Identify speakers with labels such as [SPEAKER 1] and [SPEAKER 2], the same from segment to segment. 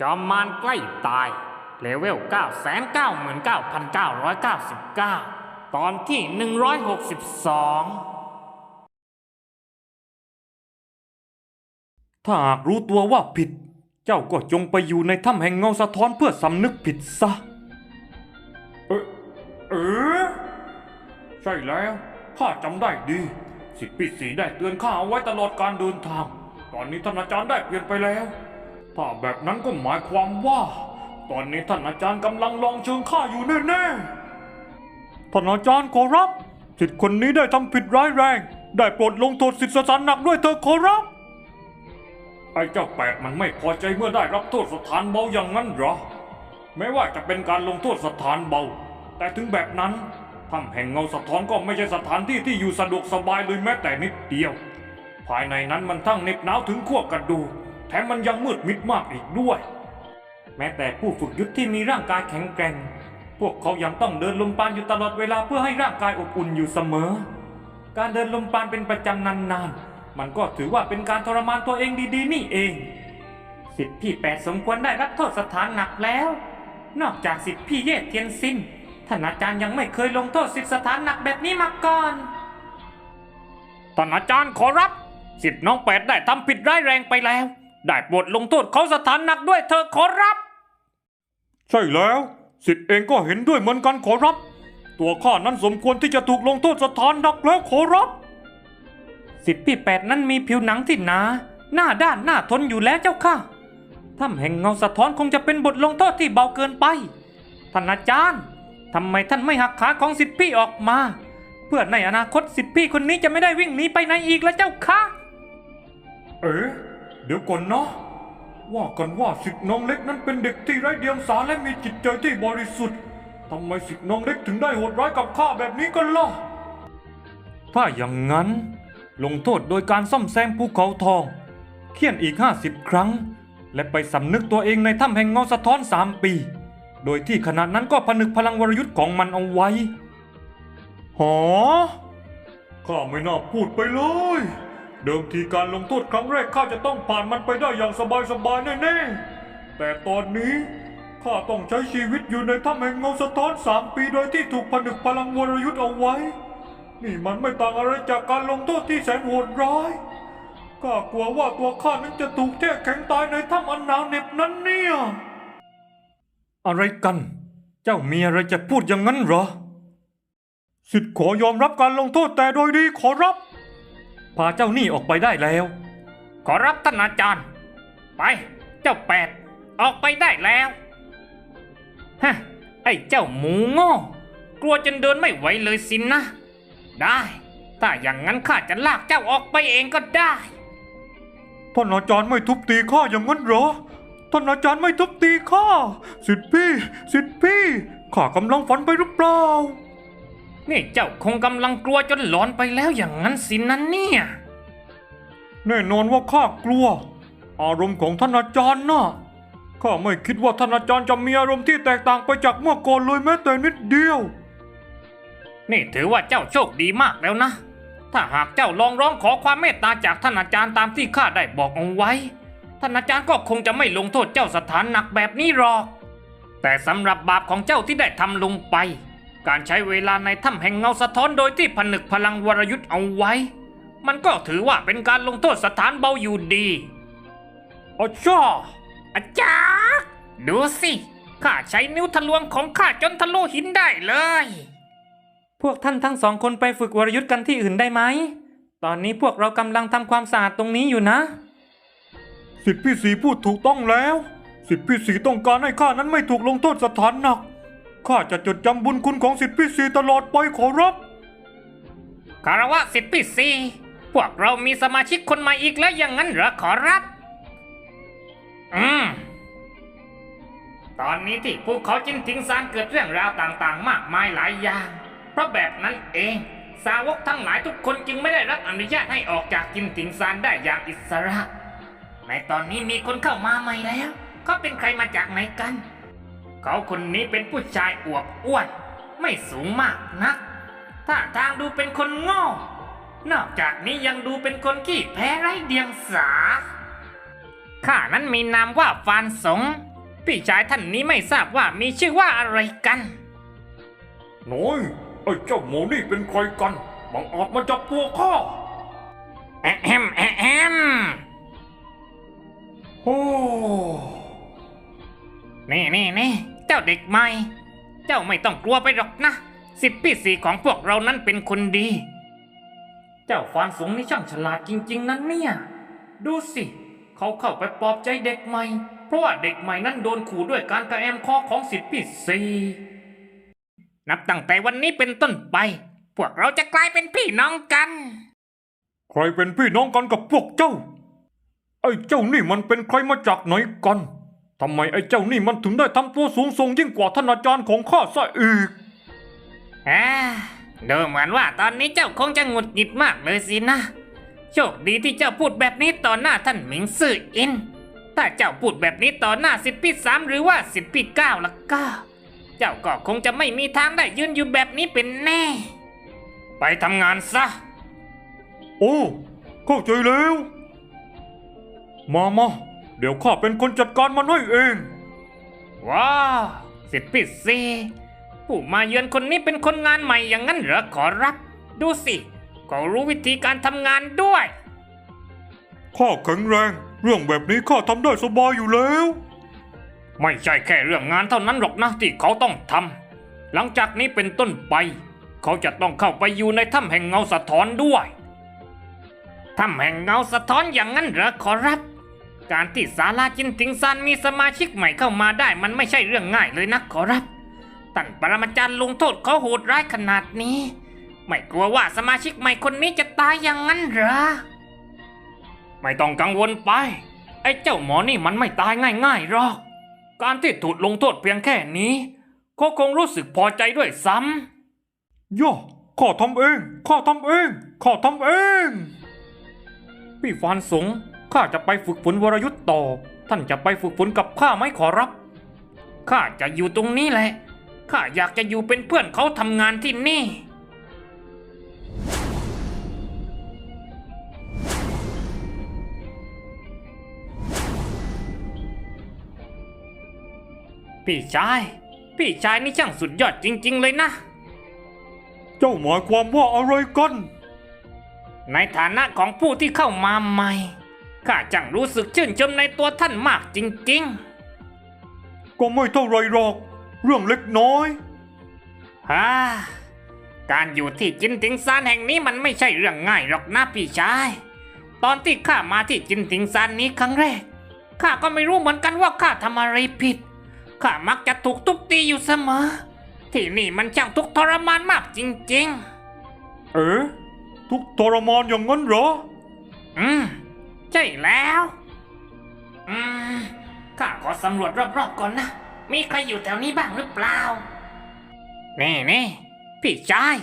[SPEAKER 1] จอมมารใกล้ตาย เลเวล 999,999 ตอนที่ 162
[SPEAKER 2] ถ้าหากรู้ตัวว่าผิด เจ้าก็จงไปอยู่ในถ้ำแห่งเงาสะท้อนเพื่อสำนึกผิดซะ เออเออใช่แล้วข้าจำได้ดี สิทธิปีสีได้เตือนข้าเอาไว้ตลอดการเดินทาง ตอนนี้ท่านอาจารย์ได้เปลี่ยนไปแล้ว ถ้าแบบนั้นก็หมายความว่า ตอนนี้ท่านอาจารย์กำลังลองเชิงข้าอยู่แน่ๆ ท่านอาจารย์ขอรับสิทธิ์คนนี้ได้ทำผิดร้ายแรง ได้โปรดลงโทษสิทธิสถานหนักด้วยเถอะขอรับ ไอ้เจ้าแปลกมันไม่พอใจเมื่อได้รับโทษสถานเบาอย่างนั้นเหรอ แม้ว่าจะเป็นการลงโทษสถานเบา แต่ถึงแบบนั้นถ้ำแห่งเงาสะท้อนก็ไม่ใช่สถานที่ที่อยู่สะดวกสบายเลยแม้แต่นิดเดียว ภายในนั้นมันทั้งเหน็บหนาวถึงขั้วกระดูก แถมมันยังมืดมิดมากอีกด้วย แม้แต่ผู้ฝึกยุทธที่มีร่างกายแข็งแกร่ง พวกเขายังต้องเดินลมปานอยู่ตลอดเวลาเพื่อให้ร่างกายอบอุ่นอยู่เสมอ การเดินลมปานเป็นประจำนานๆ มันก็ถือว่าเป็นการทรมานตัวเองดีๆ นี่เอง สิทธิพี่แปดสมควรได้รับโทษสถานหนักแล้ว นอกจากสิทธิพี่เย่เทียนซินท่านอาจารย์ยังไม่เคยลงโทษสิทธิสถานหนักแบบนี้มาก่อนท่านอาจารย์ขอรับ สิทธิน้องแปดได้ทำผิดร้ายแรงไปแล้ว ได้โปรดลงโทษเขาสถานหนักด้วยเธอขอรับ ใช่แล้ว สิทธิเองก็เห็นด้วยเหมือนกันขอรับ ตัวข้านั้นสมควรที่จะถูกลงโทษสถานหนักแล้วขอรับ สิทธิพี่แปดนั้นมีผิวหนังที่หนา หน้าด้านหน้าทนอยู่แล้วเจ้าค่ะถ้ำแห่งเงาสะท้อนคงจะเป็นบทลงโทษที่เบาเกินไป ท่านอาจารย์ทำไมท่านไม่หักขาของสิทธิพี่ออกมา เพื่อในอนาคตสิทธิพี่คนนี้จะไม่ได้วิ่งหนีไปไหนอีกแล้วเจ้าค่ะ เอ๋ เดี๋ยวก่อนเนาะว่ากันว่าสิทธิ์น้องเล็กนั้นเป็นเด็กที่ไร้เดียงสาและมีจิตใจที่บริสุทธิ์ทำไมสิทธิ์น้องเล็กถึงได้โหดร้ายกับข้าแบบนี้กันล่ะ ถ้าอย่างนั้น ลงโทษโดยการซ่อมแซมภูเขาทองเคี่ยนอีก 50 ครั้ง และไปสำนึกตัวเองในถ้ำแห่งเงาสะท้อน3ปี โดยที่ขณะนั้นก็ผนึกพลังวรยุทธ์ของมันเอาไว้หอข้าไม่น่าพูดไปเลย เดิมทีการลงโทษครั้งแรกข้าจะต้องผ่านมันไปได้อย่างสบายๆแน่ๆ แต่ตอนนี้ข้าต้องใช้ชีวิตอยู่ในถ้ำแห่งเงาสะท้อน3ปีโดยที่ถูกผนึกพลังวรยุทธ์เอาไว้ นี่มันไม่ต่างอะไรจากการลงโทษที่แสนโหดร้ายข้ากลัวว่าตัวข้านั้นจะถูกแช่แข็งตายในถ้ำอันหนาวเหน็บนั้นเนี่ย อะไรกัน เจ้ามีอะไรจะพูดอย่างนั้นเหรอ สิทธิ์ขอยอมรับการลงโทษแต่โดยดีขอรับ พาเจ้าหนี่ออกไปได้แล้ว ขอรับท่านอาจารย์ ไป เจ้าแปด ออกไปได้แล้วฮะไอ้เจ้าหมูโง่กลัวจนเดินไม่ไหวเลยสินนะ ได้ ถ้าอย่างนั้นข้าจะลากเจ้าออกไปเองก็ได้ท่านอาจารย์ไม่ทุบตีข้าอย่างนั้นเหรอท่านอาจารย์ไม่ทุบตีข้าสิทธิพี่สิทธิพี่ข้ากำลังฝันไปหรือเปล่า นี่เจ้าคงกำลังกลัวจนหลอนไปแล้วอย่างนั้นสินนั้นเนี่ย แน่นอนว่าข้ากลัว อารมณ์ของท่านอาจารย์น่ะข้าไม่คิดว่าท่านอาจารย์จะมีอารมณ์ที่แตกต่างไปจากเมื่อก่อนเลยแม้แต่นิดเดียว นี่ถือว่าเจ้าโชคดีมากแล้วนะ ถ้าหากเจ้าลองร้องขอความเมตตาจากท่านอาจารย์ตามที่ข้าได้บอกเอาไว้ ท่านอาจารย์ก็คงจะไม่ลงโทษเจ้าสถานหนักแบบนี้หรอก แต่สำหรับบาปของเจ้าที่ได้ทำลงไป การใช้เวลาในถ้ำแห่งเงาสะท้อนโดยที่ผนึกพลังวรยุทธ์เอาไว้ มันก็ถือว่าเป็นการลงโทษสถานเบาอยู่ดีโอาจาอาจารย์ดูสิข้าใช้นิ้วทะลวงของข้าจนทะลุหินได้เลย พวกท่านทั้งสองคนไปฝึกวรยุทธ์กันที่อื่นได้ไหม ตอนนี้พวกเรากำลังทำความสะอาดตรงนี้อยู่นะ สิทธิพี่สีพูดถูกต้องแล้ว สิทธิพี่สีต้องการให้ข้านั้นไม่ถูกลงโทษสถานหนัก ข้าจะจดจำบุญคุณของสิทธิพี่สีตลอดไปขอรับคารวะสิทธิพี่สีพวกเรามีสมาชิกคนใหม่อีกแล้วอย่างนั้นเหรอขอรับ อืม ตอนนี้ที่ภูเขาจินทิงซานเกิดเรื่องราวต่างๆ มากมายหลายอย่าง เพราะแบบนั้นเอง สาวกทั้งหลายทุกคนจึงไม่ได้รับอนุญาตให้ออกจากจินทิงซานได้อย่างอิสระ ในตอนนี้มีคนเข้ามาใหม่แล้วเขาเป็นใครมาจากไหนกัน เขาคนนี้เป็นผู้ชายอวบอ้วน ไม่สูงมากนักท่าทางดูเป็นคนโง่นอกจากนี้ยังดูเป็นคนขี้แพ้ไร้เดียงสา
[SPEAKER 1] ข้านั้นมีนามว่าฟานสง พี่ชายท่านนี้ไม่ทราบว่ามีชื่อว่าอะไรกัน
[SPEAKER 2] น้อยไอ้เจ้าหมอนี่เป็นใครกันบังอาจมาจับตัวข้า
[SPEAKER 1] แอะแฮมแอะ แฮม
[SPEAKER 2] โอ้
[SPEAKER 1] นี่นี่นี่เจ้าเด็กใหม่ เจ้าไม่ต้องกลัวไปหรอกนะสิบปีสีของพวกเรานั้นเป็นคนดี เจ้าฟานสูงนี่ช่างฉลาดจริง ๆ นั้นเนี่ย ดูสิ เขาเข้าไปปลอบใจเด็กใหม่ เพราะว่าเด็กใหม่นั้นโดนขู่ด้วยการกระแอมคอของสิบปีสีนับตั้งแต่วันนี้เป็นต้นไป พวกเราจะกลายเป็นพี่น้องกัน
[SPEAKER 2] ใครเป็นพี่น้องกันกับพวกเจ้า ไอ้เจ้านี่มันเป็นใครมาจากไหนกัน ทำไมไอ้เจ้านี่มันถึงได้ทำตัวสูงส่งยิ่งกว่าท่านอาจารย์ของข้าซะอีก
[SPEAKER 1] อ่าดูเหมือนว่าตอนนี้เจ้าคงจะหงุดหงิดมากเลยสินะ โชคดีที่เจ้าพูดแบบนี้ต่อหน้าท่านหมิงซื่ออิน ถ้าเจ้าพูดแบบนี้ต่อหน้าสิทธิพี่สามหรือว่าสิทธิพี่เก้าละก็ เจ้าก็คงจะไม่มีทางได้ยืนอยู่แบบนี้เป็นแน่ ไปทำงานซะ
[SPEAKER 2] โอ้เข้าใจแล้ว มามา เดี๋ยวข้าเป็นคนจัดการมันให้เอง
[SPEAKER 1] ว้าวสิทธิพี่สีผู้มาเยือนคนนี้เป็นคนงานใหม่อย่างนั้นเหรอขอรับ ดูสิเขารู้วิธีการทำงานด้วย
[SPEAKER 2] ข้าแข็งแรง เรื่องแบบนี้ข้าทำได้สบายอยู่แล้ว
[SPEAKER 1] ไม่ใช่แค่เรื่องงานเท่านั้นหรอกนะที่เขาต้องทำหลังจากนี้เป็นต้นไป เขาจะต้องเข้าไปอยู่ในถ้ำแห่งเงาสะท้อนด้วยถ้ำแห่งเงาสะท้อนอย่างนั้นเหรอขอรับ การที่ศาลาจินติงซานมีสมาชิกใหม่เข้ามาได้มันไม่ใช่เรื่องง่ายเลยนะขอรับท่านปรมาจารย์ลงโทษเขาโหดร้ายขนาดนี้ ไม่กลัวว่าสมาชิกใหม่คนนี้จะตายอย่างนั้นเหรอ ไม่ต้องกังวลไป ไอ้เจ้าหมอนี่มันไม่ตายง่ายๆหรอก การที่ถูกลงโทษเพียงแค่นี้เขาคงรู้สึกพอใจด้วยซ้ำ
[SPEAKER 2] ย่าข้าทำเองข้าทำเองข้าทำเอง
[SPEAKER 1] พี่ฟานสง ข้าจะไปฝึกฝนวรยุทธ์ต่อ ท่านจะไปฝึกฝนกับข้าไหมขอรับ ข้าจะอยู่ตรงนี้แหละ ข้าอยากจะอยู่เป็นเพื่อนเขาทำงานที่นี่ พี่ชาย พี่ชายนี่ช่างสุดยอดจริง ๆ เลยนะ
[SPEAKER 2] เจ้าหมายความว่าอะไรกัน
[SPEAKER 1] ในฐานะของผู้ที่เข้ามาใหม่ ข้าจังรู้สึกชื่นชมในตัวท่านมากจริง
[SPEAKER 2] ก็ไม่เท่าไรหรอก เรื่องเล็กน้อย
[SPEAKER 1] ๆฮ่าการอยู่ที่จินติงซานแห่งนี้มันไม่ใช่เรื่องง่ายหรอกนะพี่ชาย ตอนที่ข้ามาที่จินติงซานนี้ครั้งแรก ข้าก็ไม่รู้เหมือนกันว่าข้าทำอะไรผิด ข้ามักจะถูกทุบตีอยู่เสมอ ที่นี่มันช่างทุกข์ทรมานมากจริงๆ
[SPEAKER 2] เอ๋ทุกข์ทรมานอย่างนั้นเหรอ
[SPEAKER 1] อืม ใช่แล้ว อืมข้าขอสำรวจรอบๆก่อนนะ มีใครอยู่แถวนี้บ้างหรือเปล่า นี่นี่พี่ชาย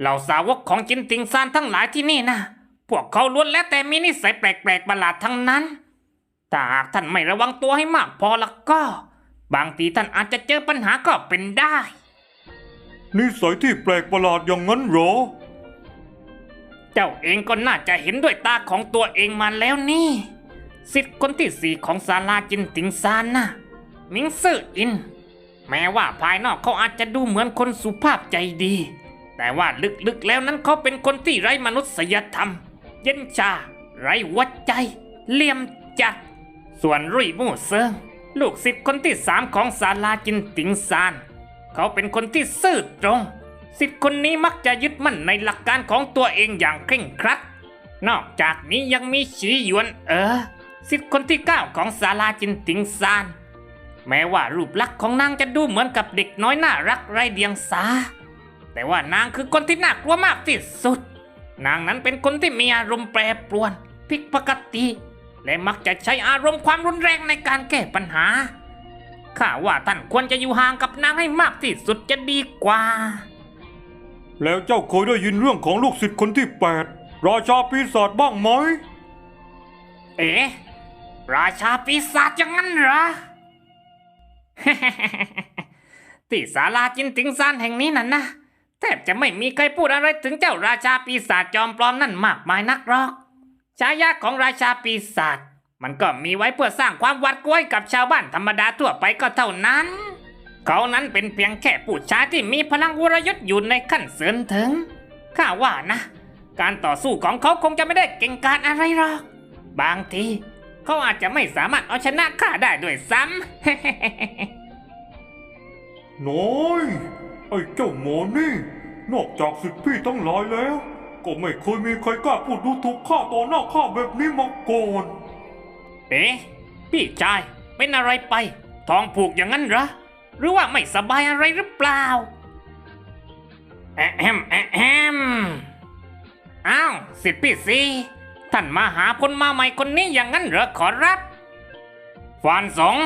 [SPEAKER 1] เหล่าสาวกของจินติงซานทั้งหลายที่นี่นะพวกเขาล้วนแล้วแต่มีนิสัยแปลกๆประหลาดทั้งนั้นถ้าหากท่านไม่ระวังตัวให้มากพอแล้วก็ บางทีท่านอาจจะเจอปัญหาก็เป็นได้
[SPEAKER 2] นิสัยที่แปลกประหลาดอย่างนั้นเหรอ
[SPEAKER 1] เจ้าเองก็น่าจะเห็นด้วยตาของตัวเองมาแล้วนี่สิทธิ์คนที่สี่ของศาลาจินติงซานนะมิงซื่ออิน แม้ว่าภายนอกเขาอาจจะดูเหมือนคนสุภาพใจดี แต่ว่าลึกๆแล้วนั้นเขาเป็นคนที่ไร้มนุษยธรรม เย็นชา ไร้วัดใจ เลี่ยมจัด ส่วนรุ่ยมู่เซิงลูกศิษย์คนที่สามของศาลาจินติงซาน เขาเป็นคนที่ซื่อตรง สิทธิ์คนนี้มักจะยึดมั่นในหลักการของตัวเองอย่างเคร่งครัด นอกจากนี้ยังมีฉีหยวนเออสิทธิ์คนที่เก้าของศาลาจินติงซาน แม้ว่ารูปลักษณ์ของนางจะดูเหมือนกับเด็กน้อยน่ารักไร้เดียงสา แต่ว่านางคือคนที่น่ากลัวมากที่สุด นางนั้นเป็นคนที่มีอารมณ์แปรปรวนผิดปกติ และมักจะใช้อารมณ์ความรุนแรงในการแก้ปัญหาข้าว่าท่านควรจะอยู่ห่างกับนางให้มากที่สุดจะดีกว่า
[SPEAKER 2] แล้วเจ้าเคยได้ยินเรื่องของลูกศิษย์คนที่แปดราชาปีศาจบ้างไหม
[SPEAKER 1] เอ๋ราชาปีศาจอย่างนั้นเหรอ ที่ศาลาจินติงซานแห่งนี้น่ะนะแทบจะไม่มีใครพูดอะไรถึงเจ้าราชาปีศาจจอมปลอมนั่นมากมายนักหรอกฉายาของราชาปีศาจมันก็มีไว้เพื่อสร้างความหวัดกลัวกับชาวบ้านธรรมดาทั่วไปก็เท่านั้น เขานั้นเป็นเพียงแค่ผู้ชายที่มีพลังวรยุทธ์อยู่ในขั้นเสริญถึง ข้าว่านะ การต่อสู้ของเขาคงจะไม่ได้เก่งกาจอะไรหรอก บางทีเขาอาจจะไม่สามารถเอาชนะข้าได้ด้วยซ้ำ
[SPEAKER 2] น้อยไอ้เจ้าหมอนี่ นอกจากสิทธิพี่ทั้งหลายแล้ว ก็ไม่เคยมีใครกล้าพูดดูถูกข้าต่อหน้าข้าแบบนี้มาก่อน
[SPEAKER 1] เอ๊ะพี่ชายเป็นอะไรไป ท้องผูกอย่างนั้นเหรอ หรือว่าไม่สบายอะไรหรือเปล่าแอะแฮมแอะแฮมอ้าวสิทธิพี่ซีท่านมาหาคนมาใหม่คนนี้อย่างนั้นเหรอขอรับฟานสง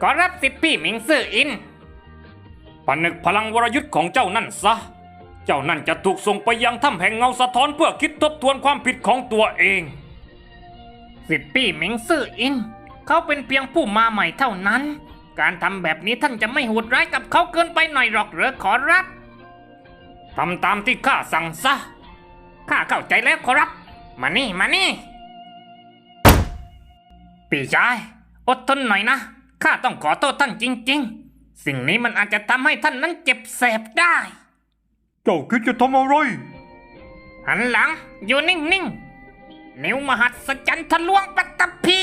[SPEAKER 1] ขอรับสิทธิพี่หมิงซื่ออิน
[SPEAKER 2] ผนึกพลังวรยุทธ์ของเจ้านั่นซะ เจ้านั่นจะถูกส่งไปยังถ้ำแห่งเงาสะท้อนเพื่อคิดทบทวนความผิดของตัวเอง
[SPEAKER 1] สิทธิพี่หมิงซื่ออิน เขาเป็นเพียงผู้มาใหม่เท่านั้น การทำแบบนี้ท่านจะไม่โหดร้ายกับเขาเกินไปหน่อยหรอกเหรือขอรับ
[SPEAKER 2] ทำตามที่ข้าสั่งซะ
[SPEAKER 1] ข้าเข้าใจแล้วขอรับ มานี่มานี่ พี่ชาย อดทนหน่อยนะ ข้าต้องขอโทษท่านจริง ๆ สิ่งนี้มันอาจจะทำให้ท่านนั้นเจ็บแสบได้
[SPEAKER 2] เจ้าคิดจะทำอะไร
[SPEAKER 1] หันหลัง อยู่นิ่ง ๆ นิ้วมหัศจรรย์ทะลวงปัตตภี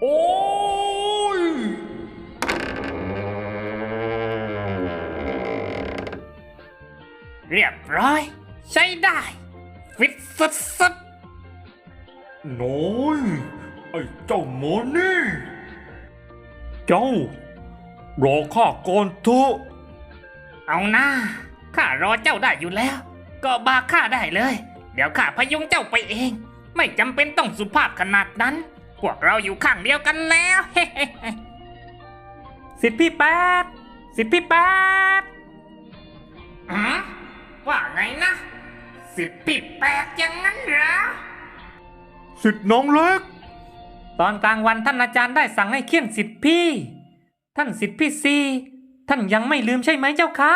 [SPEAKER 2] โอ้ย
[SPEAKER 1] เรียบร้อย ใช้ได้ ฟิตสุด
[SPEAKER 2] น้อยไอ้เจ้าหมอนี่ เจ้ารอข้าก่อนเถอะ
[SPEAKER 1] เอาหน้าข้ารอเจ้าได้อยู่แล้ว ก็บาข้าได้เลย เดี๋ยวข้าพยุงเจ้าไปเอง ไม่จำเป็นต้องสุภาพขนาดนั้น พวกเราอยู่ข้างเดียวกันแล้วสิทธิพี่แป๊ดสิทธิพี่แป๊ดอืมว่าไงนะ สิทธิพี่แป๊ดอย่างนั้นเหรอ
[SPEAKER 2] สิทธิ์น้องเล็ก
[SPEAKER 1] ตอนกลางวันท่านอาจารย์ได้สั่งให้เคี่ยนสิทธิพี่ ท่านสิทธิพี่ซี ท่านยังไม่ลืมใช่ไหมเจ้าคะ